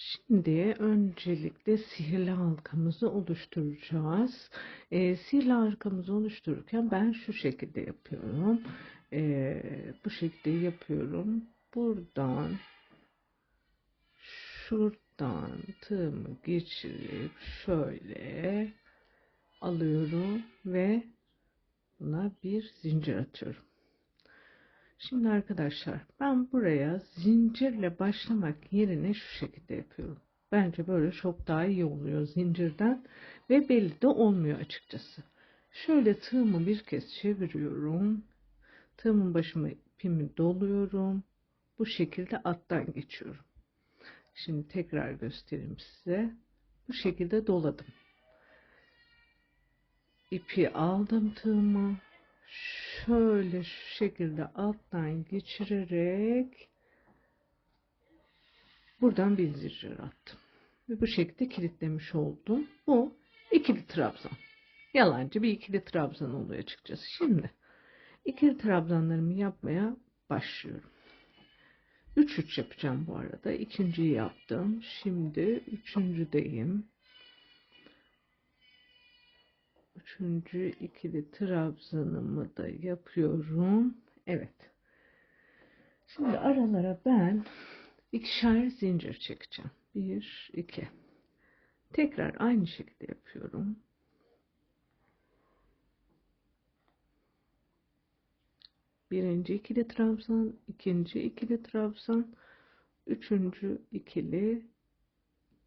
Şimdi öncelikle sihirli halkamızı oluşturacağız. Ee, sihirli halkamızı oluştururken ben şu şekilde yapıyorum. Ee, bu şekilde yapıyorum. Buradan şuradan tığımı geçirip şöyle alıyorum ve buna bir zincir atıyorum. Şimdi arkadaşlar ben buraya zincirle başlamak yerine şu şekilde yapıyorum. Bence böyle çok daha iyi oluyor zincirden ve belli de olmuyor açıkçası. Şöyle tığımı bir kez çeviriyorum. Tığımın başıma ipimi doluyorum. Bu şekilde alttan geçiyorum. Şimdi tekrar göstereyim size. Bu şekilde doladım. İpi aldım tığımı şöyle şu şekilde alttan geçirerek buradan bir zincir attım. Ve bu şekilde kilitlemiş oldum. Bu ikili trabzan. Yalancı bir ikili trabzan oluyor açıkçası. Şimdi ikili trabzanlarımı yapmaya başlıyorum. 3 3 yapacağım bu arada. İkinciyi yaptım. Şimdi üçüncüdeyim. Üçüncü ikili trabzanımı da yapıyorum. Evet. Şimdi aralara ben ikişer zincir çekeceğim. Bir, iki. Tekrar aynı şekilde yapıyorum. Birinci ikili trabzan, ikinci ikili trabzan, üçüncü ikili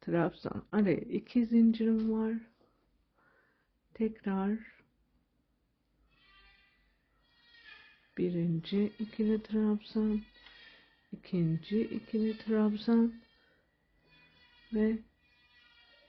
trabzan. Araya iki zincirim var tekrar. Birinci ikili trabzan. İkinci ikili trabzan. Ve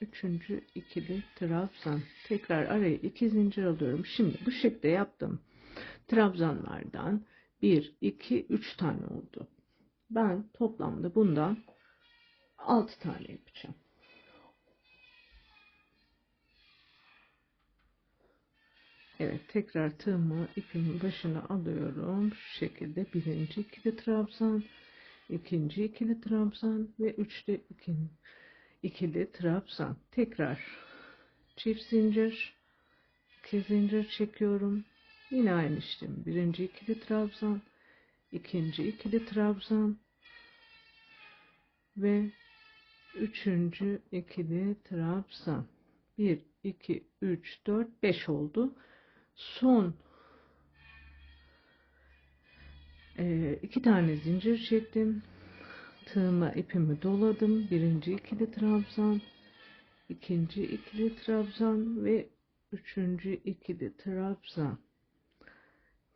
üçüncü ikili trabzan. Tekrar araya iki zincir alıyorum. Şimdi bu şekilde yaptım. Trabzanlardan 1 2 3 tane oldu. Ben toplamda bundan 6 tane yapacağım Evet tekrar tığımı ipimin başına alıyorum. Şu şekilde birinci ikili trabzan, ikinci ikili trabzan ve üçte ikili, ikili trabzan. Tekrar çift zincir, iki zincir çekiyorum. Yine aynı işlem. Birinci ikili trabzan, ikinci ikili trabzan ve üçüncü ikili trabzan. 1, 2, 3, 4, 5 oldu son e, iki tane zincir çektim. Tığıma ipimi doladım. Birinci ikili trabzan ikinci ikili trabzan ve üçüncü ikili trabzan.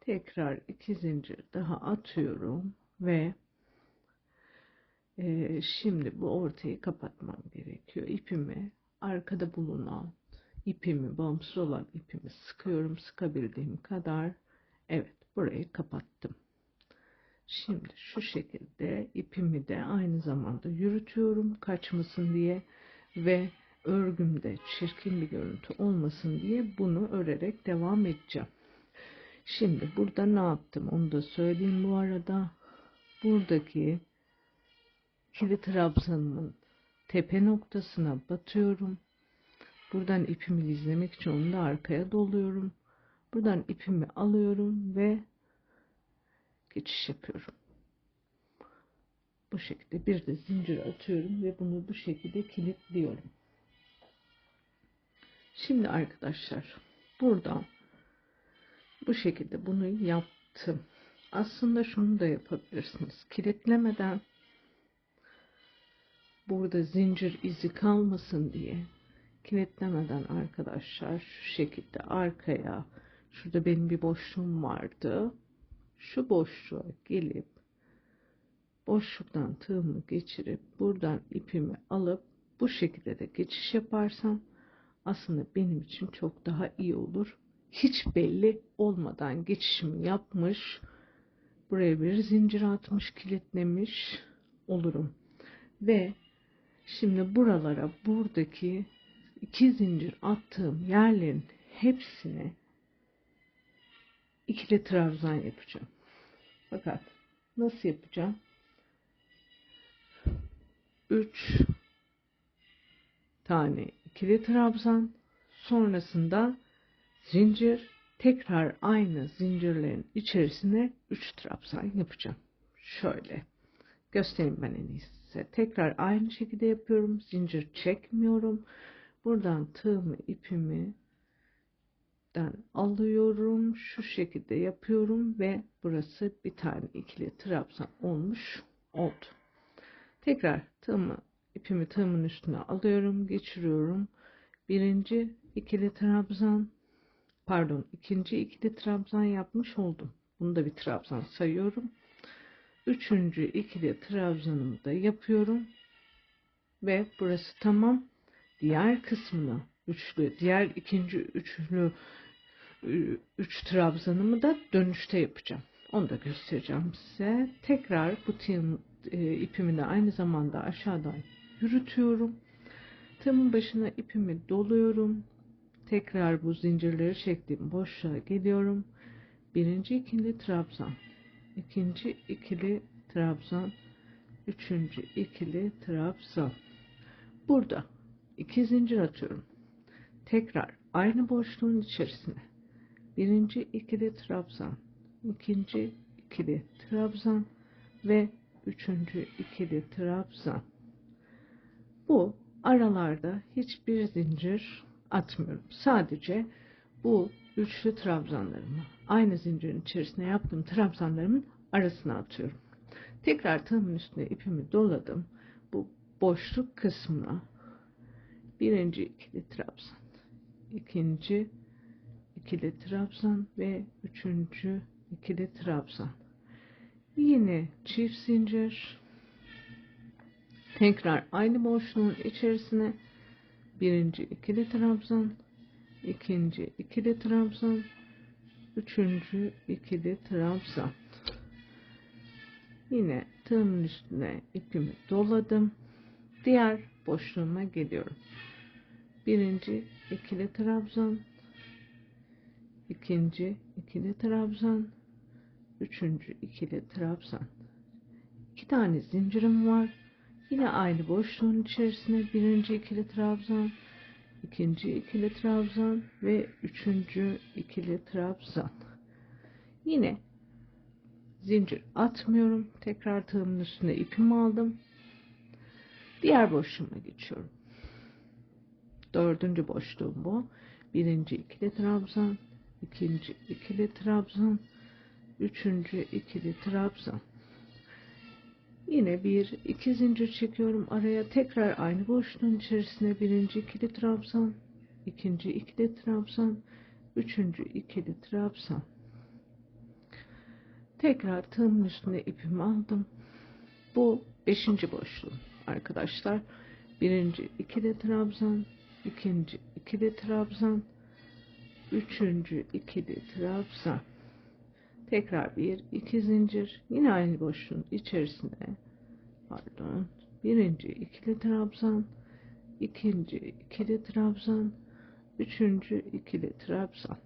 Tekrar iki zincir daha atıyorum ve e, şimdi bu ortayı kapatmam gerekiyor. İpimi arkada bulunan ipimi bağımsız olan ipimi sıkıyorum sıkabildiğim kadar. Evet burayı kapattım. Şimdi şu şekilde ipimi de aynı zamanda yürütüyorum kaçmasın diye ve örgümde çirkin bir görüntü olmasın diye bunu örerek devam edeceğim. Şimdi burada ne yaptım? Onu da söyleyeyim bu arada. Buradaki kilit trabzanımın tepe noktasına batıyorum Buradan ipimi gizlemek için onu da arkaya doluyorum. Buradan ipimi alıyorum ve geçiş yapıyorum. Bu şekilde bir de zincir atıyorum ve bunu bu şekilde kilitliyorum. Şimdi arkadaşlar buradan bu şekilde bunu yaptım. Aslında şunu da yapabilirsiniz. Kilitlemeden burada zincir izi kalmasın diye kilitlemeden arkadaşlar şu şekilde arkaya şurada benim bir boşluğum vardı. Şu boşluğa gelip boşluktan tığımı geçirip buradan ipimi alıp bu şekilde de geçiş yaparsam aslında benim için çok daha iyi olur. Hiç belli olmadan geçişimi yapmış buraya bir zincir atmış kilitlemiş olurum. Ve şimdi buralara buradaki iki zincir attığım yerlerin hepsine ikili trabzan yapacağım. Fakat nasıl yapacağım? 3 tane ikili trabzan sonrasında zincir tekrar aynı zincirlerin içerisine 3 trabzan yapacağım. Şöyle göstereyim ben en iyisi. Tekrar aynı şekilde yapıyorum. Zincir çekmiyorum. Buradan tığımı ipimi den alıyorum. Şu şekilde yapıyorum ve burası bir tane ikili trabzan olmuş oldu. Tekrar tığımı ipimi tığımın üstüne alıyorum. Geçiriyorum. Birinci ikili trabzan pardon ikinci ikili trabzan yapmış oldum. Bunu da bir trabzan sayıyorum. Üçüncü ikili trabzanımı da yapıyorum. Ve burası tamam. Diğer kısmını üçlü, diğer ikinci üçlü üç trabzanımı da dönüşte yapacağım. Onu da göstereceğim size. Tekrar bu tığım, e, ipimi de aynı zamanda aşağıdan yürütüyorum. Tığımın başına ipimi doluyorum. Tekrar bu zincirleri çektiğim boşluğa geliyorum. Birinci ikili trabzan. ikinci ikili trabzan. Üçüncü ikili trabzan. Burada iki zincir atıyorum. Tekrar aynı boşluğun içerisine birinci ikili trabzan, ikinci ikili trabzan ve üçüncü ikili trabzan. Bu aralarda hiçbir zincir atmıyorum. Sadece bu üçlü trabzanlarımı aynı zincirin içerisine yaptığım trabzanlarımın arasına atıyorum. Tekrar tığımın üstüne ipimi doladım. Bu boşluk kısmına birinci ikili trabzan, ikinci ikili trabzan ve üçüncü ikili trabzan. Yine çift zincir. Tekrar aynı boşluğun içerisine birinci ikili trabzan, ikinci ikili trabzan, üçüncü ikili trabzan. Yine tığımın üstüne ipimi doladım. Diğer boşluğuma geliyorum. Birinci ikili trabzan, ikinci ikili trabzan, üçüncü ikili trabzan. İki tane zincirim var. Yine aynı boşluğun içerisine birinci ikili trabzan, ikinci ikili trabzan ve üçüncü ikili trabzan. Yine zincir atmıyorum. Tekrar tığımın üstüne ipimi aldım. Diğer boşluğuma geçiyorum. Dördüncü boşluğum bu. Birinci ikili trabzan, ikinci ikili trabzan, üçüncü ikili trabzan. Yine bir iki zincir çekiyorum araya tekrar aynı boşluğun içerisine birinci ikili trabzan, ikinci ikili trabzan, üçüncü ikili trabzan. Tekrar tığımın üstüne ipimi aldım. Bu beşinci boşluğum arkadaşlar. Birinci ikili trabzan, ikinci ikili trabzan, üçüncü ikili trabzan. Tekrar bir iki zincir. Yine aynı boşluğun içerisine. Pardon. Birinci ikili trabzan. İkinci ikili trabzan. Üçüncü ikili trabzan.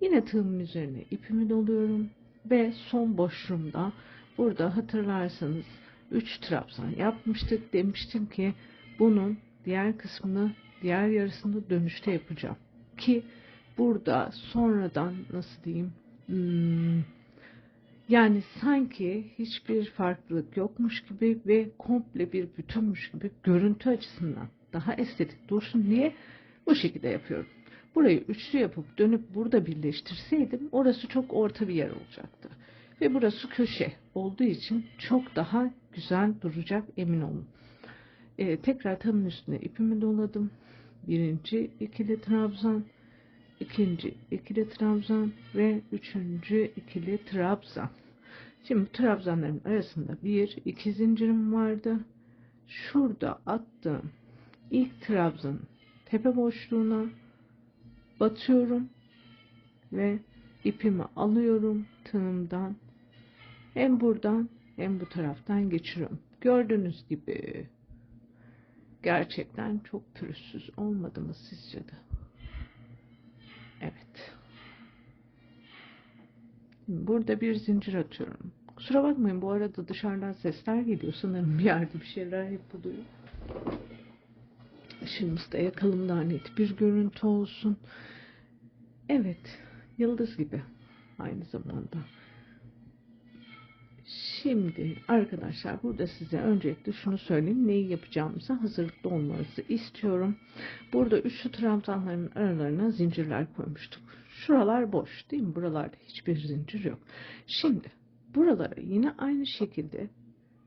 Yine tığımın üzerine ipimi doluyorum ve son boşluğumda burada hatırlarsanız 3 trabzan yapmıştık. Demiştim ki bunun diğer kısmını diğer yarısını dönüşte yapacağım ki burada sonradan nasıl diyeyim hmm, yani sanki hiçbir farklılık yokmuş gibi ve komple bir bütünmüş gibi görüntü açısından daha estetik dursun diye bu şekilde yapıyorum. Burayı üçlü yapıp dönüp burada birleştirseydim orası çok orta bir yer olacaktı. Ve burası köşe olduğu için çok daha güzel duracak emin olun. Ee, tekrar tamın üstüne ipimi doladım. Birinci ikili trabzan ikinci ikili trabzan ve üçüncü ikili trabzan. Şimdi trabzanların arasında bir iki zincirim vardı. Şurada attığım ilk trabzanın tepe boşluğuna batıyorum ve ipimi alıyorum tığımdan hem buradan hem bu taraftan geçiriyorum. Gördüğünüz gibi gerçekten çok pürüzsüz olmadı mı sizce de? Evet. Burada bir zincir atıyorum. Kusura bakmayın bu arada dışarıdan sesler geliyor. Sanırım bir yerde bir şeyler yapılıyor. Işığımız da yakalım daha net bir görüntü olsun. Evet, yıldız gibi aynı zamanda. Şimdi arkadaşlar burada size öncelikle şunu söyleyeyim. Neyi yapacağımıza hazırlıklı olmanızı istiyorum. Burada üçlü trabzanların aralarına zincirler koymuştuk. Şuralar boş değil mi? Buralarda hiçbir zincir yok. Şimdi buralara yine aynı şekilde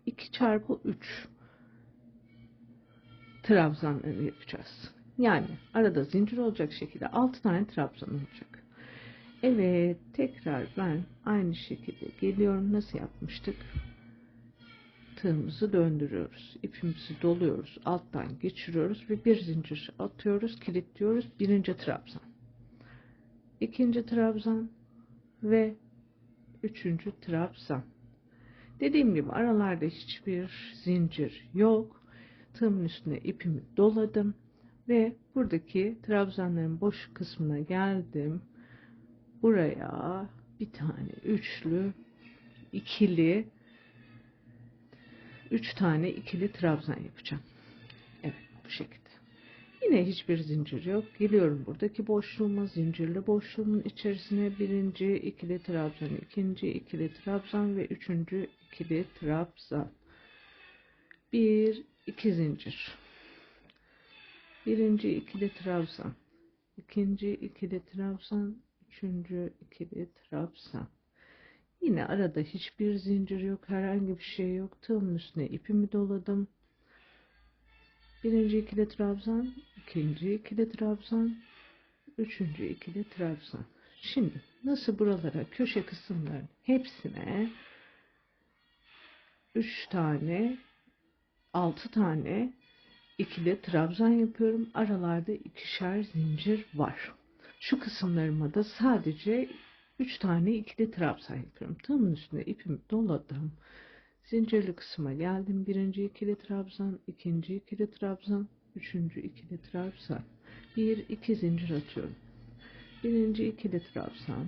2 çarpı 3 trabzanları yapacağız. Yani arada zincir olacak şekilde 6 tane trabzan olacak. Evet tekrar ben aynı şekilde geliyorum. Nasıl yapmıştık? Tığımızı döndürüyoruz. ipimizi doluyoruz. Alttan geçiriyoruz ve bir zincir atıyoruz. Kilitliyoruz. Birinci trabzan. ikinci trabzan ve üçüncü trabzan. Dediğim gibi aralarda hiçbir zincir yok. Tığımın üstüne ipimi doladım ve buradaki trabzanların boş kısmına geldim buraya bir tane üçlü ikili üç tane ikili trabzan yapacağım. Evet bu şekilde. Yine hiçbir zincir yok. Geliyorum buradaki boşluğuma, zincirli boşluğumun içerisine birinci ikili trabzan, ikinci ikili trabzan ve üçüncü ikili trabzan. Bir, iki zincir. Birinci ikili trabzan, ikinci ikili trabzan, üçüncü ikili trabzan. Yine arada hiçbir zincir yok. Herhangi bir şey yok. Tığımın üstüne ipimi doladım. Birinci ikili trabzan. ikinci ikili trabzan. Üçüncü ikili trabzan. Şimdi nasıl buralara köşe kısımların hepsine üç tane altı tane ikili trabzan yapıyorum. Aralarda ikişer zincir var. Şu kısımlarıma da sadece 3 tane ikili trabzan yapıyorum. Tığımın üstüne ipimi doladım. Zincirli kısma geldim. Birinci ikili trabzan, ikinci ikili trabzan, üçüncü ikili trabzan. Bir, iki zincir atıyorum. Birinci ikili trabzan,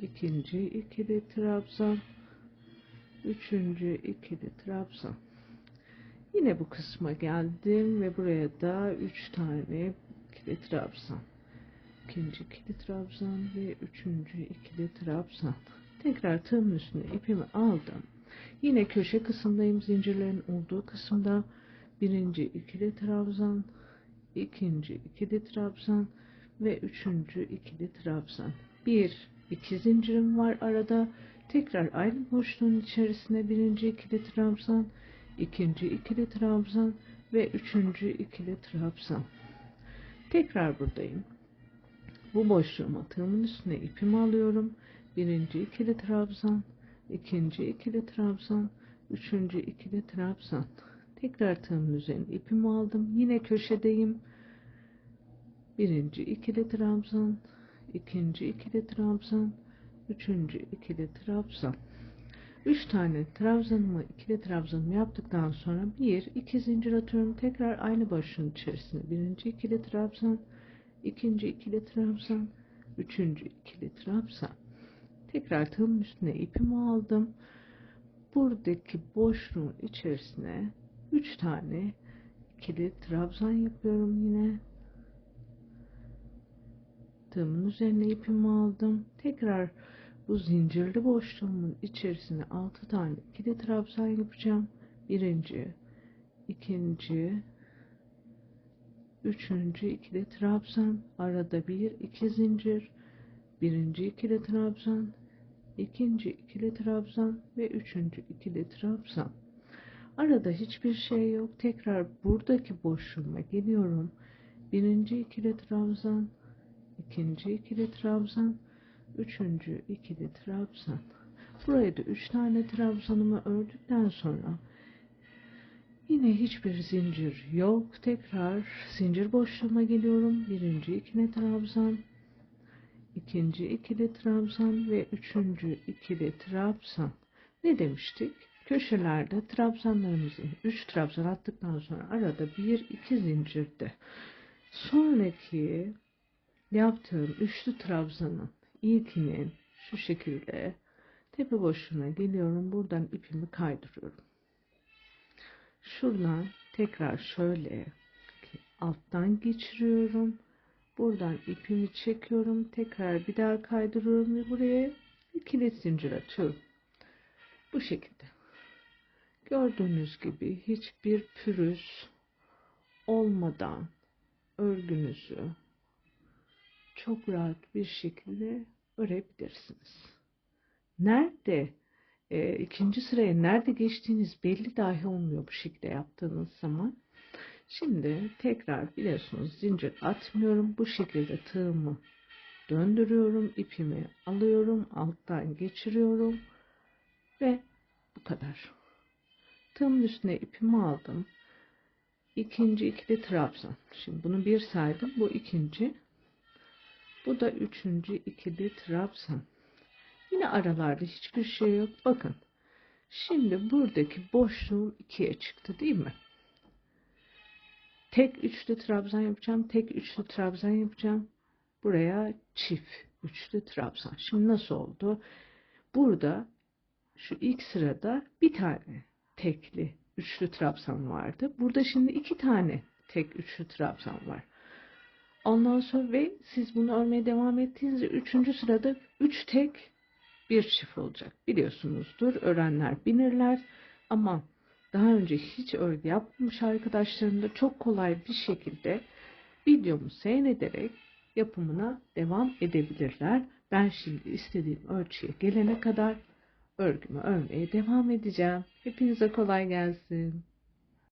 ikinci ikili trabzan, üçüncü ikili trabzan. Yine bu kısma geldim ve buraya da üç tane ikili trabzan ikinci ikili trabzan ve üçüncü ikili trabzan. Tekrar tığımın üstüne ipimi aldım. Yine köşe kısımdayım. Zincirlerin olduğu kısımda birinci ikili trabzan, ikinci ikili trabzan ve üçüncü ikili trabzan. Bir, iki zincirim var arada. Tekrar aynı boşluğun içerisine birinci ikili trabzan, ikinci ikili trabzan ve üçüncü ikili trabzan. Tekrar buradayım. Bu boşluğuma tığımın üstüne ipimi alıyorum. Birinci ikili trabzan, ikinci ikili trabzan, üçüncü ikili trabzan. Tekrar tığımın üzerine ipimi aldım. Yine köşedeyim. Birinci ikili trabzan, ikinci ikili trabzan, üçüncü ikili trabzan. Üç tane trabzanımı, ikili trabzanımı yaptıktan sonra bir, iki zincir atıyorum. Tekrar aynı başlığın içerisine birinci ikili trabzan, ikinci ikili trabzan, üçüncü ikili trabzan. Tekrar tığımın üstüne ipimi aldım. Buradaki boşluğun içerisine üç tane ikili trabzan yapıyorum yine. Tığımın üzerine ipimi aldım. Tekrar bu zincirli boşluğumun içerisine altı tane ikili trabzan yapacağım. Birinci, ikinci, üçüncü ikili trabzan arada bir iki zincir. Birinci ikili trabzan ikinci ikili trabzan ve üçüncü ikili trabzan. Arada hiçbir şey yok. Tekrar buradaki boşluğuma geliyorum. Birinci ikili trabzan ikinci ikili trabzan üçüncü ikili trabzan. Buraya da üç tane trabzanımı ördükten sonra Yine hiçbir zincir yok. Tekrar zincir boşluğuna geliyorum. Birinci ikili trabzan, ikinci ikili trabzan ve üçüncü ikili trabzan. Ne demiştik? Köşelerde trabzanlarımızın 3 trabzan attıktan sonra arada bir iki zincirde sonraki yaptığım üçlü trabzanın ilkinin şu şekilde tepe boşluğuna geliyorum. Buradan ipimi kaydırıyorum. Şuradan tekrar şöyle alttan geçiriyorum. Buradan ipimi çekiyorum. Tekrar bir daha kaydırıyorum ve buraya ikili zincir atıyorum. Bu şekilde. Gördüğünüz gibi hiçbir pürüz olmadan örgünüzü çok rahat bir şekilde örebilirsiniz. Nerede e, ikinci sıraya nerede geçtiğiniz belli dahi olmuyor bu şekilde yaptığınız zaman. Şimdi tekrar biliyorsunuz zincir atmıyorum. Bu şekilde tığımı döndürüyorum. ipimi alıyorum. Alttan geçiriyorum. Ve bu kadar. Tığımın üstüne ipimi aldım. İkinci ikili trabzan. Şimdi bunu bir saydım. Bu ikinci. Bu da üçüncü ikili trabzan. Yine aralarda hiçbir şey yok. Bakın. Şimdi buradaki boşluğum ikiye çıktı değil mi? Tek üçlü trabzan yapacağım. Tek üçlü trabzan yapacağım. Buraya çift üçlü trabzan. Şimdi nasıl oldu? Burada şu ilk sırada bir tane tekli üçlü trabzan vardı. Burada şimdi iki tane tek üçlü trabzan var. Ondan sonra ve siz bunu örmeye devam ettiğinizde üçüncü sırada üç tek bir çift olacak. Biliyorsunuzdur öğrenler binirler ama daha önce hiç örgü yapmamış arkadaşlarım da çok kolay bir şekilde videomu seyrederek yapımına devam edebilirler. Ben şimdi istediğim ölçüye gelene kadar örgümü örmeye devam edeceğim. Hepinize kolay gelsin.